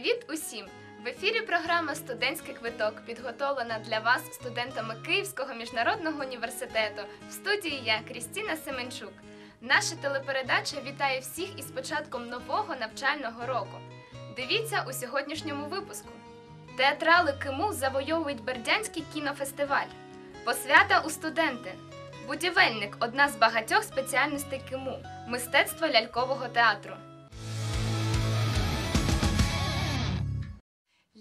Привіт усім! В ефірі програма Студентський квиток підготовлена для вас студентами Київського міжнародного університету. В студії я Крістіна Семенчук. Наша телепередача вітає всіх із початком нового навчального року. Дивіться у сьогоднішньому випуску. Театрали Киму завойовують Бердянський кінофестиваль. Посвята у студенти. Будівельник одна з багатьох спеціальностей Киму мистецтво лялькового театру.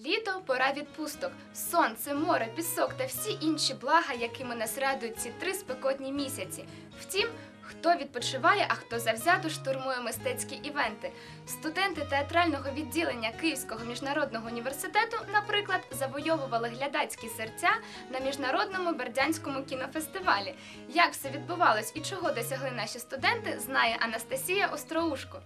Літо пора відпусток, сонце, море, пісок та всі інші блага, якими нас радують ці три спекотні місяці. Втім, хто відпочиває, а хто завзято штурмує мистецькі івенти. Студенти театрального відділення Київського міжнародного університету, наприклад, завойовували глядацькі серця на міжнародному бердянському кінофестивалі. Як все відбувалось і чого досягли наші студенти, знає Анастасія Остроушко.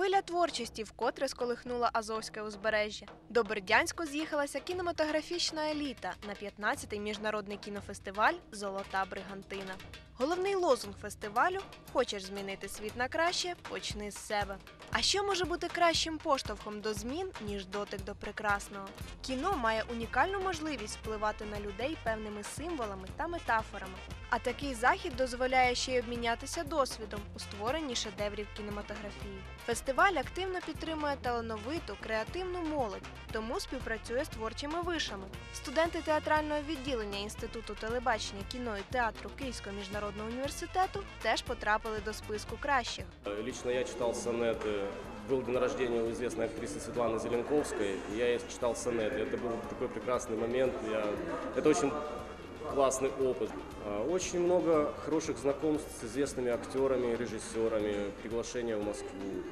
Хвиля творчості вкотре сколихнула Азовське узбережжя. До Бердянську з'їхалася кінематографічна еліта на 15-й міжнародний кінофестиваль Золота Бригантина. Головний лозунг фестивалю Хочеш змінити світ на краще, почни з себе. А що може бути кращим поштовхом до змін, ніж дотик до прекрасного? Кіно має унікальну можливість впливати на людей певними символами та метафорами. А такий захід дозволяє ще й обмінятися досвідом у створенні шедеврів кінематографії. Фестиваль активно підтримує талановиту, креативну молодь, тому співпрацює з творчими вишами. Студенти театрального відділення Інституту телебачення, кіно і театру Київського міжнародного університету теж потрапили до списку кращих. Лично я читал сонеты. Был день рождения у известной актрисы Светланы Зеленковской. и Я ей читал сонеты. Это был такой прекрасный момент. Я... Это очень классный опыт. А, Очень много хороших знакомств с известными актерами, режиссерами, приглашения в Москву.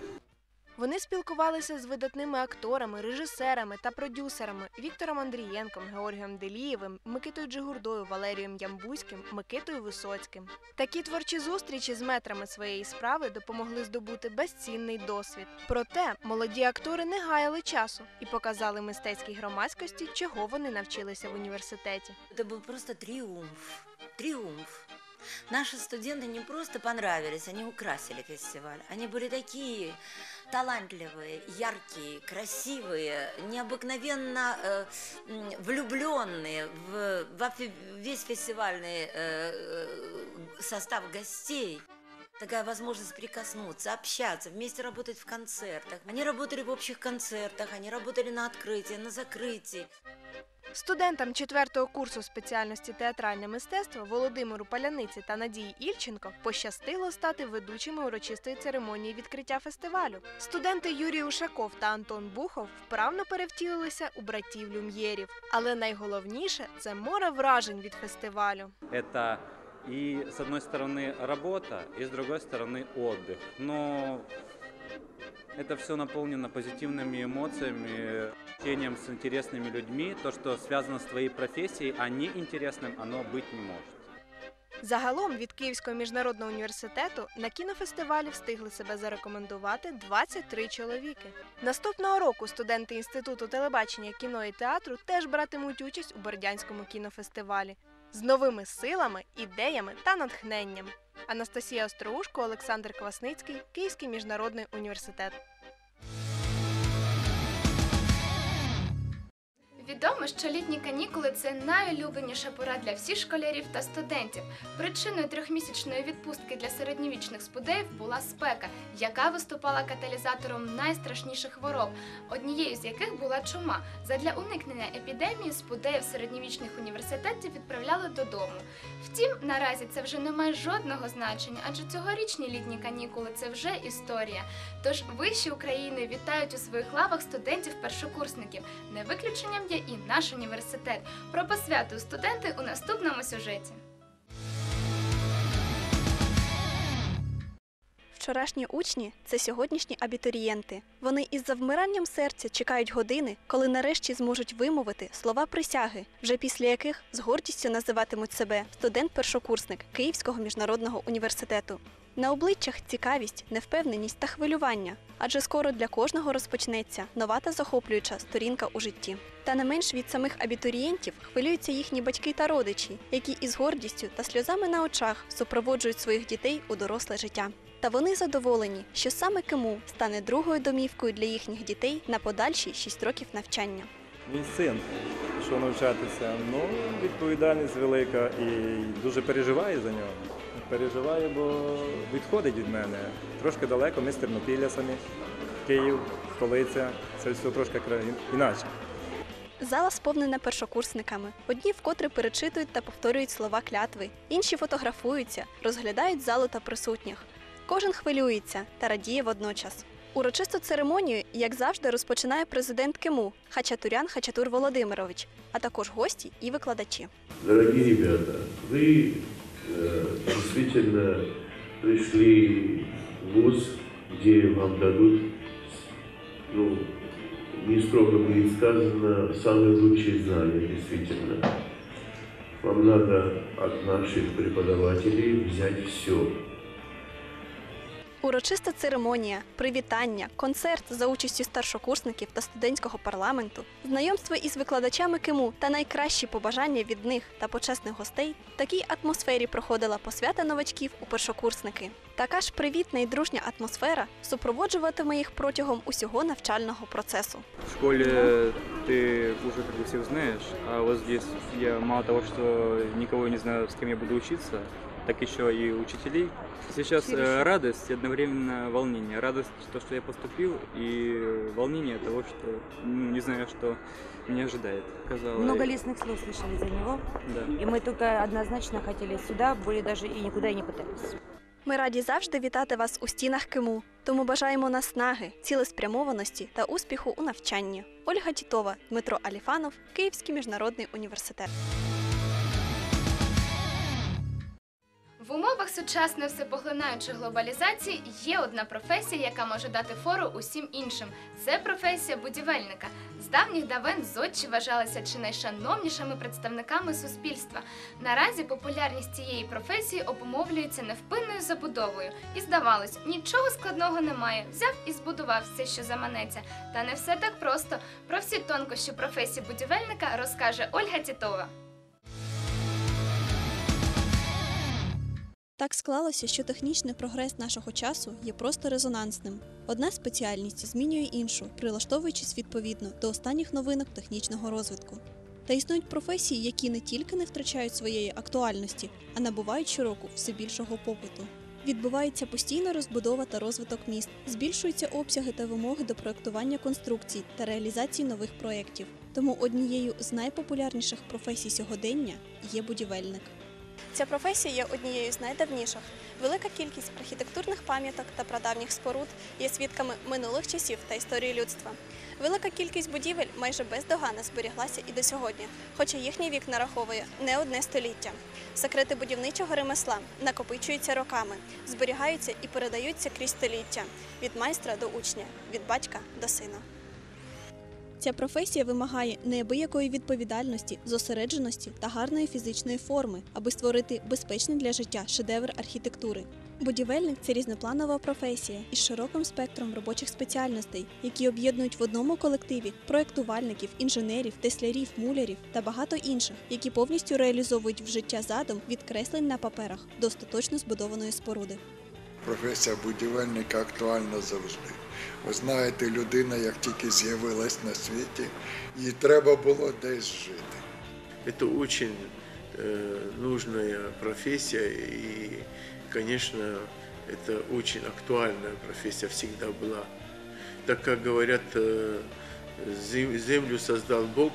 Вони спілкувалися з видатними акторами, режисерами та продюсерами Віктором Андрієнком, Георгієм Делієвим, Микитою Джигурдою, Валерієм Ямбузьким, Микитою Висоцьким. Такі творчі зустрічі з метрами своєї справи допомогли здобути безцінний досвід. Проте молоді актори не гаяли часу і показали мистецькій громадськості, чого вони навчилися в університеті. Это был просто триумф. Триумф. Наши студенты не просто понравились, они украсили фестиваль. Они были такие Талантливые, яркие, красивые, необыкновенно э, влюбленные в, во весь фестивальный э, э, состав гостей. Такая возможность прикоснуться, общаться, вместе работать в концертах. Они работали в общих концертах, они работали на открытии, на закрытии. Студентам четвертого курсу спеціальності театральне мистецтво Володимиру Паляниці та Надії Ільченко пощастило стати ведучими урочистої церемонії відкриття фестивалю. Студенти Юрій Ушаков та Антон Бухов вправно перевтілилися у братів люм'єрів. Але найголовніше це море вражень від фестивалю. это и с одной стороны работа, и с другой стороны отдых. Но это все наполнено позитивными эмоциями, общением с интересными людьми. То, что связано с твоей профессией, а не интересным, оно быть не может. Загалом від Київського міжнародного університету на кінофестивалі встигли себе зарекомендувати 23 чоловіки. Наступного року студенти Інституту телебачення, кіно і театру теж братимуть участь у Бердянському кінофестивалі з новими силами, ідеями та натхненням. Анастасія Остроушко, Олександр Квасницький, Київський міжнародний університет. Відомо, що літні канікули це найулюбленіша пора для всіх школярів та студентів. Причиною трьохмісячної відпустки для середньовічних спудеїв була спека, яка виступала каталізатором найстрашніших хвороб, однією з яких була чума. Задля уникнення епідемії спудеїв середньовічних університетів відправляли додому. Втім, наразі це вже не має жодного значення, адже цьогорічні літні канікули це вже історія. Тож вищі України вітають у своїх лавах студентів-першокурсників. Не виключенням є і наш університет. Про посвяту студенти у наступному сюжеті. Вчорашні учні це сьогоднішні абітурієнти. Вони із завмиранням серця чекають години, коли нарешті зможуть вимовити слова присяги, вже після яких з гордістю називатимуть себе студент-першокурсник Київського міжнародного університету. На обличчях цікавість, невпевненість та хвилювання, адже скоро для кожного розпочнеться нова та захоплююча сторінка у житті. Та не менш від самих абітурієнтів хвилюються їхні батьки та родичі, які із гордістю та сльозами на очах супроводжують своїх дітей у доросле життя. Та вони задоволені, що саме КИМУ стане другою домівкою для їхніх дітей на подальші 6 років навчання. Мій син пішов навчатися. Ну, відповідальність велика і дуже переживаю за нього. Переживаю, бо відходить від мене. Трошки далеко, ми з Тернопілля самі. Київ, столиця. Це все трошки інакше. Зала сповнена першокурсниками. Одні вкотре перечитують та повторюють слова клятви, інші фотографуються, розглядають залу та присутніх. Кожен хвилюється та радіє водночас. Урочисту церемонію, як завжди, розпочинає президент КИМУ Хачатурян Хачатур Володимирович, а також гості і викладачі. Дорогие ребята, э, действительно пришли в ВУЗ, где вам дадут, ну, не строго будет сказано, самые лучшие знания, действительно. Вам надо от наших преподавателей взять все. Урочиста церемонія, привітання, концерт за участю старшокурсників та студентського парламенту, знайомство із викладачами КИМУ та найкращі побажання від них та почесних гостей в такій атмосфері проходила посвята новачків у першокурсники. Така ж привітна і дружня атмосфера супроводжуватиме їх протягом усього навчального процесу. В уже как бы всех знаешь, а вот здесь я мало того, что никого не знаю, с кем я буду учиться, так еще и учителей. Сейчас э, радость и одновременно волнение. Радость, то, что я поступил, и волнение того, что ну, не знаю, что меня ожидает. Казалось, Много лестных слов слышали за него, Да. и мы только однозначно хотели сюда, более даже и никуда и не пытались. Ми раді завжди вітати вас у стінах КИМУ, тому бажаємо наснаги, цілеспрямованості та успіху у навчанні. Ольга Тітова, Дмитро Аліфанов, Київський міжнародний університет. В умовах сучасної всепоглинаючої глобалізації є одна професія, яка може дати фору усім іншим. Це професія будівельника. З давніх давен зодчі вважалися чи найшановнішими представниками суспільства. Наразі популярність цієї професії обумовлюється невпинною забудовою. І здавалось, нічого складного немає. Взяв і збудував все, що заманеться. Та не все так просто. Про всі тонкощі професії будівельника розкаже Ольга Тітова. Так склалося, що технічний прогрес нашого часу є просто резонансним. Одна спеціальність змінює іншу, прилаштовуючись відповідно до останніх новинок технічного розвитку. Та існують професії, які не тільки не втрачають своєї актуальності, а набувають щороку все більшого попиту. Відбувається постійна розбудова та розвиток міст, збільшуються обсяги та вимоги до проектування конструкцій та реалізації нових проєктів. Тому однією з найпопулярніших професій сьогодення є будівельник. Ця професія є однією з найдавніших. Велика кількість архітектурних пам'яток та прадавніх споруд є свідками минулих часів та історії людства. Велика кількість будівель майже бездоганно зберіглася і до сьогодні, хоча їхній вік нараховує не одне століття. Секрети будівничого ремесла накопичуються роками, зберігаються і передаються крізь століття від майстра до учня, від батька до сина. Ця професія вимагає неабиякої відповідальності, зосередженості та гарної фізичної форми, аби створити безпечний для життя шедевр архітектури. Будівельник це різнопланова професія із широким спектром робочих спеціальностей, які об'єднують в одному колективі проєктувальників, інженерів, теслярів, мулярів та багато інших, які повністю реалізовують в життя задум від креслень на паперах до остаточно збудованої споруди. Професія будівельника актуальна завжди. Ви знаєте, людина, як тільки з'явилась на світі, їй треба було десь жити. Это очень э, нужная профессия и, конечно, это очень актуальная профессия всегда была. Так как говорят, э, зем- землю создал Бог,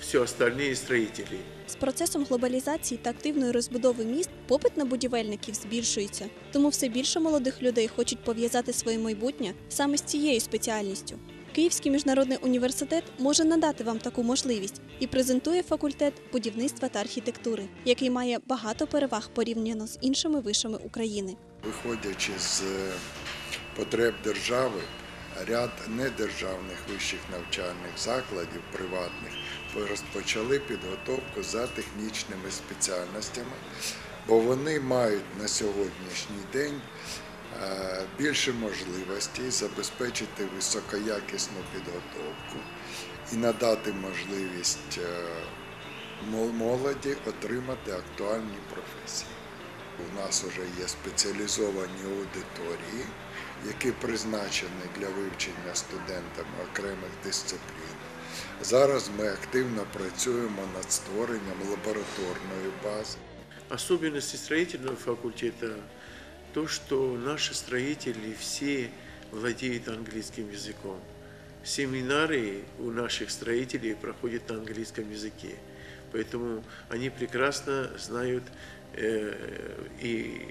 все остальные строители. З процесом глобалізації та активної розбудови міст попит на будівельників збільшується, тому все більше молодих людей хочуть пов'язати своє майбутнє саме з цією спеціальністю. Київський міжнародний університет може надати вам таку можливість і презентує факультет будівництва та архітектури, який має багато переваг порівняно з іншими вишами України. Виходячи з е, потреб держави, ряд недержавних вищих навчальних закладів приватних розпочали підготовку за технічними спеціальностями, бо вони мають на сьогоднішній день е, більше можливостей забезпечити високоякісну підготовку і надати можливість е, молоді отримати актуальні професії. У нас вже є спеціалізовані аудиторії, які призначені для вивчення студентами окремих дисциплін. Зараз ми активно працюємо над створенням лабораторної бази. Особенности строительного факультета то, что наши строители все владеют английским языком. Семинары у наших строителей проходят на английском языке. Поэтому они прекрасно знают э, и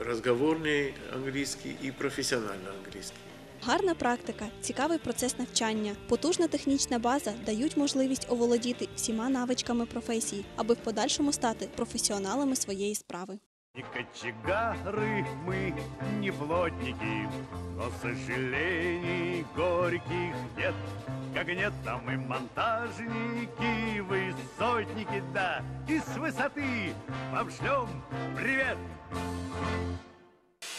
разговорный английский, и профессиональный английский. Гарна практика, цікавий процес навчання, потужна технічна база дають можливість оволодіти всіма навичками професії, аби в подальшому стати професіоналами своєї справи. Не кочегары мы, не плотники, но сожалений горьких нет. Как нет там и монтажники, высотники, да, и с высоты вам шлем привет!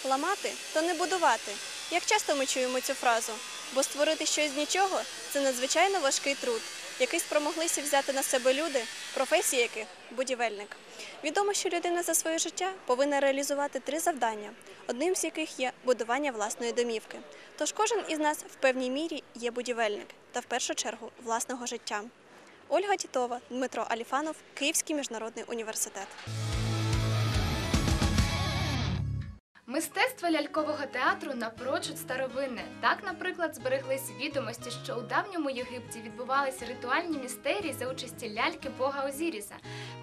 Ламати то не будувати. Як часто ми чуємо цю фразу? Бо створити щось з нічого це надзвичайно важкий труд, який спромоглися взяти на себе люди, професії яких будівельник. Відомо, що людина за своє життя повинна реалізувати три завдання, одним з яких є будування власної домівки. Тож кожен із нас в певній мірі є будівельник та в першу чергу власного життя. Ольга Тітова, Дмитро Аліфанов, Київський міжнародний університет. Мистецтво лялькового театру напрочуд старовинне. Так, наприклад, збереглись відомості, що у давньому Єгипті відбувалися ритуальні містерії за участі ляльки Бога Озіріса.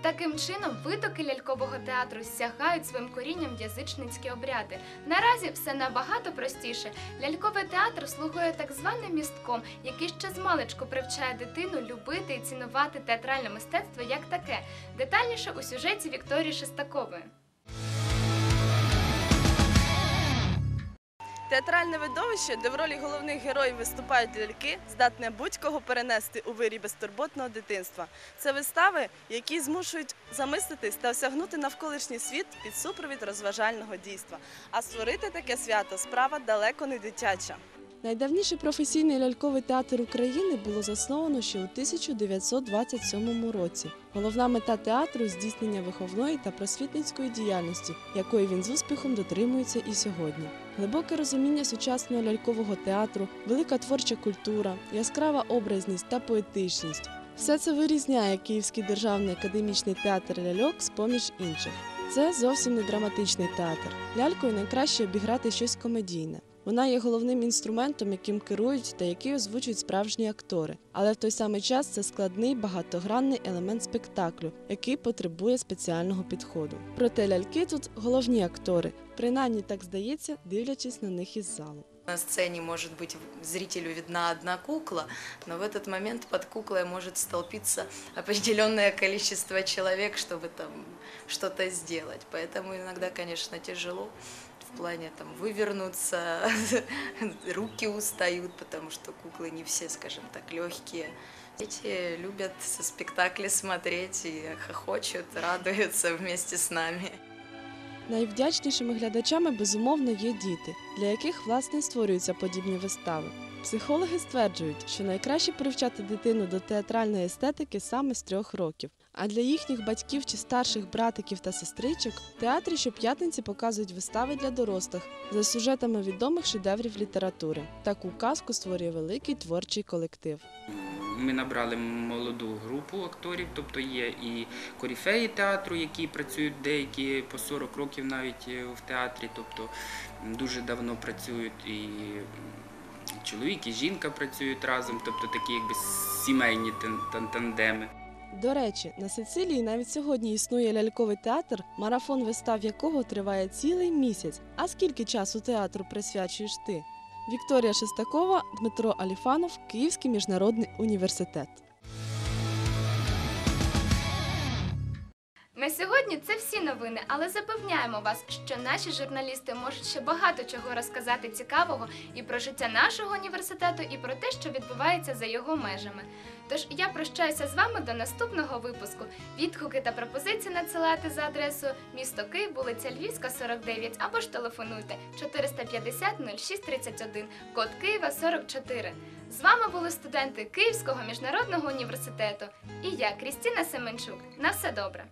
Таким чином, витоки лялькового театру сягають своїм корінням язичницькі обряди. Наразі все набагато простіше. Ляльковий театр слугує так званим містком, який ще з маличку привчає дитину любити і цінувати театральне мистецтво як таке. Детальніше у сюжеті Вікторії Шестакової. Театральне видовище, де в ролі головних героїв виступають ляльки, здатне будь-кого перенести у вирі безтурботного дитинства. Це вистави, які змушують замислитись та осягнути навколишній світ під супровід розважального дійства. А створити таке свято справа далеко не дитяча. Найдавніший професійний ляльковий театр України було засновано ще у 1927 році. Головна мета театру здійснення виховної та просвітницької діяльності, якої він з успіхом дотримується і сьогодні. Глибоке розуміння сучасного лялькового театру, велика творча культура, яскрава образність та поетичність. Все це вирізняє Київський державний академічний театр ляльок з поміж інших. Це зовсім не драматичний театр. Лялькою найкраще обіграти щось комедійне. Вона є головним інструментом, яким керують та який озвучують справжні актори. Але в той самий час це складний багатогранний елемент спектаклю, який потребує спеціального підходу. Проте ляльки тут головні актори, принаймні так здається, дивлячись на них із залу. На сцене может быть зрителю видна одна кукла, но в этот момент под куклой может столпиться определенное количество человек, чтобы там что-то сделать. Поэтому иногда, конечно, тяжело в плане там вывернуться, руки устают, потому что куклы не все, скажем так, легкие. Дети любят со спектакли смотреть и хохочут, радуются вместе с нами. Найвдячнішими глядачами безумовно є діти, для яких власне створюються подібні вистави. Психологи стверджують, що найкраще привчати дитину до театральної естетики саме з трьох років. А для їхніх батьків чи старших братиків та сестричок в театрі щоп'ятниці показують вистави для дорослих за сюжетами відомих шедеврів літератури. Таку казку створює великий творчий колектив. Ми набрали молоду групу акторів, тобто є і коріфеї театру, які працюють деякі по 40 років навіть е, в театрі, тобто дуже давно працюють і чоловік, і жінка працюють разом, тобто такі якби сімейні тан- тан- тандеми. До речі, на Сицилії навіть сьогодні існує ляльковий театр, марафон вистав якого триває цілий місяць. А скільки часу театру присвячуєш ти? Вікторія Шестакова, Дмитро Аліфанов, Київський міжнародний університет. На сьогодні це всі новини, але запевняємо вас, що наші журналісти можуть ще багато чого розказати цікавого і про життя нашого університету, і про те, що відбувається за його межами. Тож я прощаюся з вами до наступного випуску. Відгуки та пропозиції надсилайте за адресою місто Київ, вулиця Львівська, 49 або ж телефонуйте 450 0631, код Києва 44. З вами були студенти Київського міжнародного університету і я, Крістіна Семенчук. На все добре!